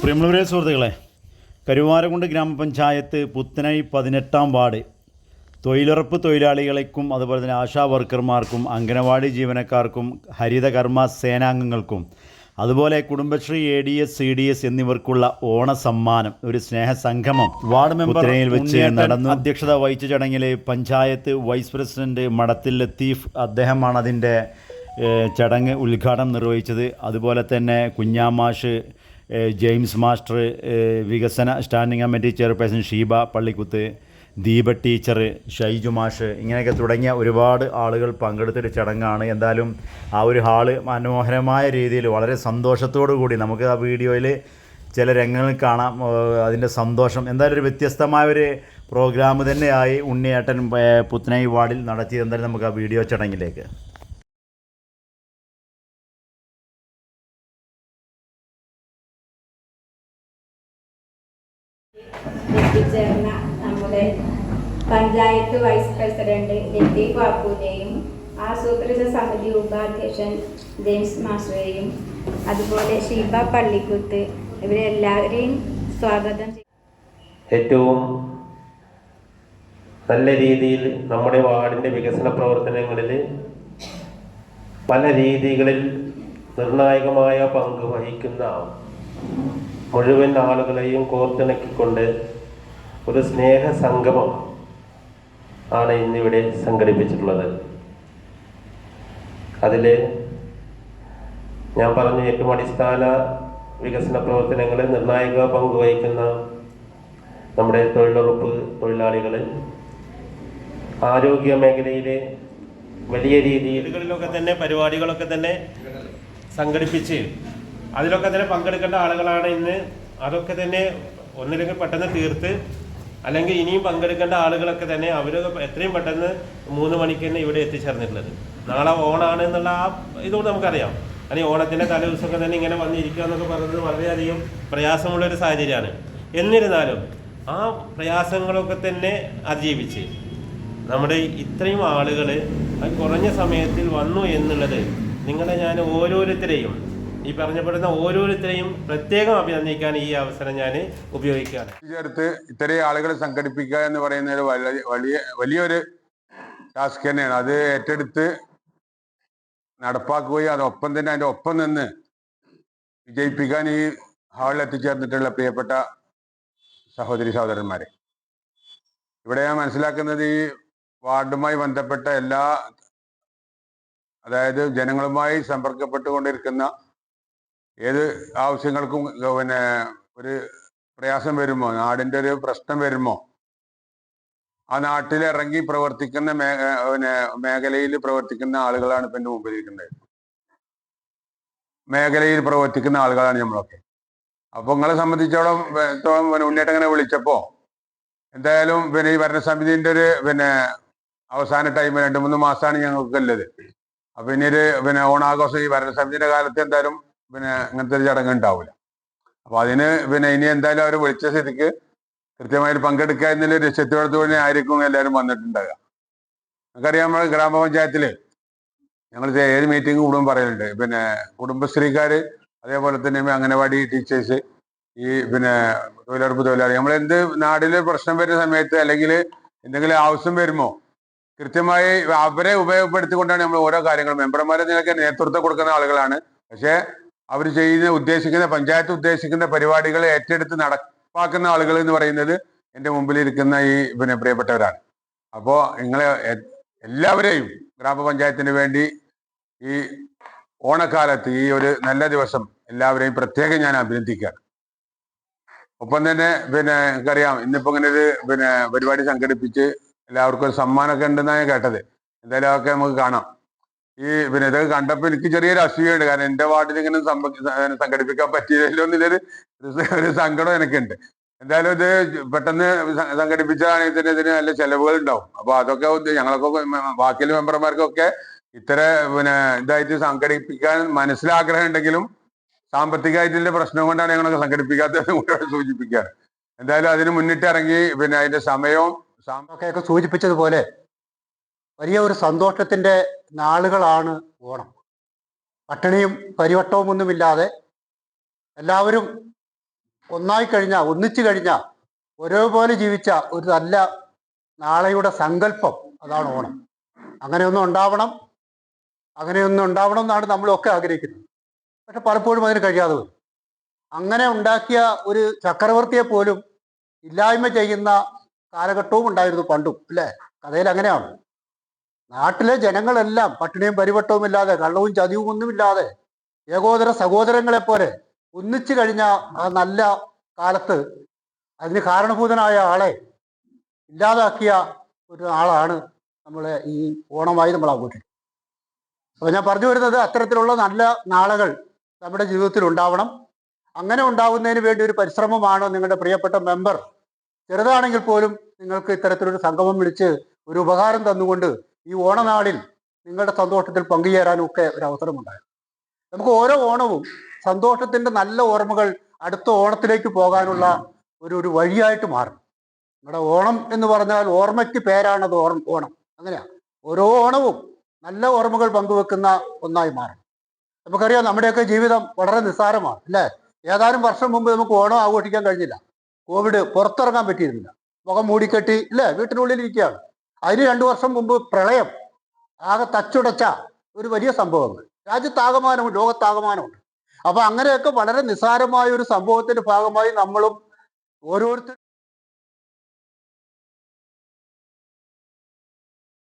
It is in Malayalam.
പ്രിയമുള്ളവരെ സുഹൃത്തുക്കളെ കരുവാരകുണ്ട് ഗ്രാമപഞ്ചായത്ത് പുത്തനൈ പതിനെട്ടാം വാർഡ് തൊഴിലുറപ്പ് തൊഴിലാളികൾക്കും അതുപോലെ തന്നെ ആശാ വർക്കർമാർക്കും അംഗനവാടി ജീവനക്കാർക്കും ഹരിതകർമ്മ സേനാംഗങ്ങൾക്കും അതുപോലെ Kudumbashree A D S C D S എന്നിവർക്കുള്ള ഓണ സമ്മാനം ഒരു സ്നേഹ സംഗമം വാർഡ് മെമ്പർ വെച്ച് നടന്നു. അധ്യക്ഷത വഹിച്ച ചടങ്ങിൽ പഞ്ചായത്ത് വൈസ് പ്രസിഡന്റ് മടത്തിൽ ലത്തീഫ് അദ്ദേഹമാണ് അതിന്റെ ചടങ്ങ് ഉദ്ഘാടനം നിർവഹിച്ചത്. അതുപോലെ തന്നെ കുഞ്ഞാമാഷ് ജെയിംസ് മാസ്റ്റർ വികസന standing committee chairperson Sheeba Pallikkuth Deepa teacher Shaiju മാഷ് ഇങ്ങനെയൊക്കെ തുടങ്ങിയ ഒരുപാട് ആളുകൾ പങ്കെടുത്തൊരു ചടങ്ങാണ്. എന്തായാലും ആ ഒരു ഹാൾ മനോഹരമായ രീതിയിൽ വളരെ സന്തോഷത്തോടു കൂടി നമുക്ക് ആ വീഡിയോയിൽ ചില രംഗങ്ങൾ കാണാം. അതിന്റെ സന്തോഷം. എന്തായാലും ഒരു വ്യത്യസ്തമായ ഒരു പ്രോഗ്രാം തന്നെയായി ഉണ്ണിയേട്ടൻ പുത്തനായി പുത്തനൈ വാർഡിൽ നടത്തിയത്. എന്തായാലും നമുക്ക് ആ വീഡിയോ ചടങ്ങിലേക്ക്. എത്തിച്ചേർന്ന നമ്മുടെ പഞ്ചായത്ത് വൈസ് പ്രസിഡന്റ് ലത്തീഫ് ബാപ്പുവിനെയും ആസൂത്രിത സമിതി ഉപാധ്യക്ഷൻ ജെയിംസ് മാസ്റ്ററേയും അതുപോലെ ഷീബ പള്ളിക്കുത്ത് ഇവരെല്ലാവരെയും സ്വാഗതം ഏറ്റവും നല്ല രീതിയിൽ നമ്മുടെ വാർഡിന്റെ വികസന പ്രവർത്തനങ്ങളിൽ പല രീതികളിൽ നിർണായകമായ പങ്ക് വഹിക്കുന്ന മുഴുവൻ ആളുകളെയും കോർത്തിണക്കിക്കൊണ്ട് ഒരു സ്നേഹ സംഗമം ആണ് ഇന്നിവിടെ സംഘടിപ്പിച്ചിട്ടുള്ളത്. അതിൽ ഞാൻ പറഞ്ഞ ഏറ്റവും അടിസ്ഥാന വികസന പ്രവർത്തനങ്ങളിൽ നിർണായക പങ്ക് വഹിക്കുന്ന നമ്മുടെ തൊഴിലുറപ്പ് തൊഴിലാളികൾ ആരോഗ്യ മേഖലയിലെ വലിയ രീതിയിൽ തന്നെ പരിപാടികളൊക്കെ തന്നെ സംഘടിപ്പിച്ച് അതിലൊക്കെ തന്നെ പങ്കെടുക്കേണ്ട ആളുകളാണ് ഇന്ന്. അതൊക്കെ തന്നെ ഒന്നില്ലെങ്കിൽ പെട്ടെന്ന് തീർത്ത് അല്ലെങ്കിൽ ഇനിയും പങ്കെടുക്കേണ്ട ആളുകളൊക്കെ തന്നെ അവരൊക്കെ എത്രയും പെട്ടെന്ന് മൂന്ന് മണിക്ക് തന്നെ ഇവിടെ എത്തിച്ചേർന്നിട്ടുള്ളത്. നാളെ ഓണാണ് എന്നുള്ള ആ ഇതുകൊണ്ട് നമുക്കറിയാം. അല്ലെങ്കിൽ ഓണത്തിന്റെ തലേദിവസമൊക്കെ തന്നെ ഇങ്ങനെ വന്നിരിക്കുക എന്നൊക്കെ പറയുന്നത് വളരെയധികം പ്രയാസമുള്ളൊരു സാഹചര്യമാണ്. എന്നിരുന്നാലും ആ പ്രയാസങ്ങളൊക്കെ തന്നെ അതിജീവിച്ച് നമ്മുടെ ഇത്രയും ആളുകൾ കുറഞ്ഞ സമയത്തിൽ വന്നു എന്നുള്ളത് നിങ്ങളെ ഞാൻ ഓരോരുത്തരെയും ഈ പറഞ്ഞപ്പെടുന്ന ഓരോരുത്തരെയും പ്രത്യേകം അഭിനന്ദിക്കാൻ ഈ അവസരം ഞാൻ ഉപയോഗിക്കുകയാണ്. ചേർത്ത് ഇത്രയും ആളുകളെ സംഘടിപ്പിക്കുക എന്ന് പറയുന്ന വലിയ വലിയ വലിയൊരു ടാസ്ക് തന്നെയാണ്. അത് ഏറ്റെടുത്ത് നടപ്പാക്കുകയും അതൊപ്പം തന്നെ അതിന്റെ ഒപ്പം നിന്ന് വിജയിപ്പിക്കാൻ ഈ ഹാളിൽ എത്തിച്ചേർന്നിട്ടുള്ള പ്രിയപ്പെട്ട സഹോദരി സഹോദരന്മാരെ. ഇവിടെ ഞാൻ മനസ്സിലാക്കുന്നത് ഈ വാർഡുമായി ബന്ധപ്പെട്ട എല്ലാ അതായത് ജനങ്ങളുമായി സമ്പർക്കപ്പെട്ടുകൊണ്ടിരിക്കുന്ന ഏത് ആവശ്യങ്ങൾക്കും പിന്നെ ഒരു പ്രയാസം വരുമോ? നാടിന്റെ ഒരു പ്രശ്നം വരുമോ? ആ നാട്ടിൽ ഇറങ്ങി പ്രവർത്തിക്കുന്ന മേ പിന്നെ മേഖലയിൽ പ്രവർത്തിക്കുന്ന ആളുകളാണ് ഇപ്പൊ എന്റെ മുമ്പിൽ ഇരിക്കുന്നത് മേഖലയിൽ പ്രവർത്തിക്കുന്ന ആളുകളാണ് നമ്മളൊക്കെ. അപ്പൊ നിങ്ങളെ സംബന്ധിച്ചോളം പിന്നെ ഉണ്ണിയേട്ടൻ വിളിച്ചപ്പോൾ വിളിച്ചപ്പോ എന്തായാലും പിന്നെ ഈ ഭരണസമിതിന്റെ ഒരു പിന്നെ അവസാന ടൈം രണ്ട് മൂന്ന് മാസമാണ് ഞങ്ങൾക്ക് ഉള്ളത് അപ്പൊ ഇനി ഒരു പിന്നെ ഓണാഘോഷം ഈ ഭരണസമിതിയുടെ കാലത്ത് എന്തായാലും പിന്നെ അങ്ങനത്തെ ഒരു ചടങ്ങ് ഉണ്ടാവില്ല അപ്പൊ അതിന് പിന്നെ ഇനി എന്തായാലും അവർ വിളിച്ച സ്ഥിതിക്ക് കൃത്യമായിട്ട് പങ്കെടുക്കുക എന്നുള്ള ലക്ഷ്യത്തോടത്ത് തന്നെ ആയിരിക്കും എല്ലാവരും വന്നിട്ടുണ്ടാകുക നമുക്കറിയാം നമ്മൾ ഗ്രാമപഞ്ചായത്തിൽ ഞങ്ങൾ ഏത് മീറ്റിംഗ് കൂടും പറയലുണ്ട്. പിന്നെ കുടുംബശ്രീക്കാര് അതേപോലെ തന്നെ അംഗനവാടി ടീച്ചേഴ്സ് ഈ പിന്നെ തൊഴിലുറപ്പ് തൊഴിലാളി നമ്മൾ എന്ത് നാടിന് പ്രശ്നം വരുന്ന സമയത്ത് അല്ലെങ്കിൽ എന്തെങ്കിലും ആവശ്യം വരുമോ കൃത്യമായി അവരെ ഉപയോഗപ്പെടുത്തിക്കൊണ്ടാണ് നമ്മൾ ഓരോ കാര്യങ്ങളും. മെമ്പർമാരെ നിലയ്ക്ക് നേതൃത്വം കൊടുക്കുന്ന ആളുകളാണ്. പക്ഷേ അവർ ചെയ്യുന്ന ഉദ്ദേശിക്കുന്ന പഞ്ചായത്ത് ഉദ്ദേശിക്കുന്ന പരിപാടികൾ ഏറ്റെടുത്ത് നടപ്പാക്കുന്ന ആളുകൾ എന്ന് പറയുന്നത് എന്റെ മുമ്പിൽ ഇരിക്കുന്ന ഈ പിന്നെ പ്രിയപ്പെട്ടവരാണ്. അപ്പോൾ നിങ്ങളെ എല്ലാവരെയും ഗ്രാമപഞ്ചായത്തിന് വേണ്ടി ഈ ഓണക്കാലത്ത് ഈ ഒരു നല്ല ദിവസം എല്ലാവരെയും പ്രത്യേകം ഞാൻ അഭിനന്ദിക്കുകയാണ്. ഒപ്പം തന്നെ പിന്നെ എനിക്കറിയാം ഇന്നിപ്പോ ഇങ്ങനെ ഒരു പിന്നെ പരിപാടി സംഘടിപ്പിച്ച് എല്ലാവർക്കും ഒരു സമ്മാനമൊക്കെ ഉണ്ടെന്നാണ് ഞാൻ കേട്ടത്. എന്തായാലും അതൊക്കെ നമുക്ക് കാണാം. ഈ പിന്നെ ഇതൊക്കെ കണ്ടപ്പോ എനിക്ക് ചെറിയൊരു അസൂയുണ്ട് കാരണം എന്റെ വാർഡിൽ ഇങ്ങനെ സംഘടിപ്പിക്കാൻ പറ്റിയില്ലല്ലോ എന്നുള്ളൊരു ഒരു സങ്കടം എനിക്കുണ്ട്. എന്തായാലും ഇത് പെട്ടെന്ന് സംഘടിപ്പിച്ചതാണെങ്കിൽ തന്നെ ഇതിന് നല്ല ചെലവുകൾ ഉണ്ടാവും അപ്പൊ അതൊക്കെ ഞങ്ങളൊക്കെ ബാക്കിയുള്ള മെമ്പർമാർക്കൊക്കെ ഇത്ര പിന്നെ ഇതായിട്ട് സംഘടിപ്പിക്കാൻ മനസ്സിലാഗ്രഹം ഉണ്ടെങ്കിലും സാമ്പത്തികമായിട്ടുള്ള പ്രശ്നം കൊണ്ടാണ് ഞങ്ങളൊക്കെ സംഘടിപ്പിക്കാത്തത് കൂടെ സൂചിപ്പിക്കുകയാണ് എന്തായാലും അതിന് മുന്നിട്ട് ഇറങ്ങി പിന്നെ അതിന്റെ സമയവും സാമ്പൊക്കെ സൂചിപ്പിച്ചതുപോലെ വലിയ ഒരു സന്തോഷത്തിന്റെ നാളുകളാണ് ഓണം. പട്ടിണിയും പരിവട്ടവും ഒന്നുമില്ലാതെ എല്ലാവരും ഒന്നായി കഴിഞ്ഞാൽ ഒന്നിച്ചു കഴിഞ്ഞാൽ ഒരേപോലെ ജീവിച്ച ഒരു നല്ല നാളെയുടെ സങ്കല്പം അതാണ് ഓണം. അങ്ങനെയൊന്നും ഉണ്ടാവണം അങ്ങനെയൊന്നും ഉണ്ടാവണം എന്നാണ് നമ്മളൊക്കെ ആഗ്രഹിക്കുന്നത്. പക്ഷെ പലപ്പോഴും അതിന് കഴിയാതെ വരും. അങ്ങനെ ഉണ്ടാക്കിയ ഒരു ചക്രവർത്തിയെ പോലും ഇല്ലായ്മ ചെയ്യുന്ന കാലഘട്ടവും ഉണ്ടായിരുന്നു പണ്ടും അല്ലേ? കഥയിൽ അങ്ങനെയാണ്. നാട്ടിലെ ജനങ്ങളെല്ലാം പട്ടിണിയും പരിവട്ടവും ഇല്ലാതെ കള്ളവും ചതിവും ഒന്നുമില്ലാതെ ഏകോദര സഹോദരങ്ങളെ പോലെ ഒന്നിച്ചു കഴിഞ്ഞ ആ നല്ല കാലത്ത് അതിന് കാരണഭൂതനായ ആളെ ഇല്ലാതാക്കിയ ഒരു ആളാണ് നമ്മളെ ഈ ഓണമായി നമ്മൾ ആഘോഷിക്കുന്നത്. അപ്പോൾ ഞാൻ പറഞ്ഞു വരുന്നത് അത്തരത്തിലുള്ള നല്ല നാളുകൾ നമ്മുടെ ജീവിതത്തിൽ ഉണ്ടാവണം. അങ്ങനെ ഉണ്ടാവുന്നതിന് വേണ്ടി ഒരു പരിശ്രമമാണ് നിങ്ങളുടെ പ്രിയപ്പെട്ട മെമ്പർ. ചെറുതാണെങ്കിൽ പോലും നിങ്ങൾക്ക് ഇത്തരത്തിലൊരു സംഗമം വിളിച്ച് ഒരു ഉപകാരം തന്നുകൊണ്ട് ഈ ഓണനാളിൽ നിങ്ങളുടെ സന്തോഷത്തിൽ പങ്കുചേരാനും ഒക്കെ ഒരു അവസരമുണ്ടായിരുന്നു നമുക്ക് ഓരോ ഓണവും സന്തോഷത്തിന്റെ നല്ല ഓർമ്മകൾ അടുത്ത ഓണത്തിലേക്ക് പോകാനുള്ള ഒരു ഒരു വഴിയായിട്ട് മാറും. നമ്മുടെ ഓണം എന്ന് പറഞ്ഞാൽ ഓർമ്മയ്ക്ക് പേരാണത് ഓർമ്മ ഓണം. അങ്ങനെയാ. ഓരോ ഓണവും നല്ല ഓർമ്മകൾ പങ്കുവെക്കുന്ന ഒന്നായി മാറും. നമുക്കറിയാം നമ്മുടെയൊക്കെ ജീവിതം വളരെ നിസ്സാരമാണ് അല്ലേ? ഏതാനും വർഷം മുമ്പ് നമുക്ക് ഓണം ആഘോഷിക്കാൻ കഴിഞ്ഞില്ല. കോവിഡ് പുറത്തിറങ്ങാൻ പറ്റിയിരുന്നില്ല. മുഖം മൂടിക്കെട്ടി ഇല്ലേ? വീട്ടിനുള്ളിൽ ഇരിക്കുകയാണ്. അതിന് രണ്ടു വർഷം മുമ്പ് പ്രളയം ആകെ തച്ചുടച്ച ഒരു വലിയ സംഭവമാണ് രാജ്യത്താകമാനമുണ്ട് ലോകത്താകമാനമുണ്ട് അപ്പൊ അങ്ങനെയൊക്കെ വളരെ നിസ്സാരമായ ഒരു സംഭവത്തിന്റെ ഭാഗമായി നമ്മളും ഓരോരുത്തർ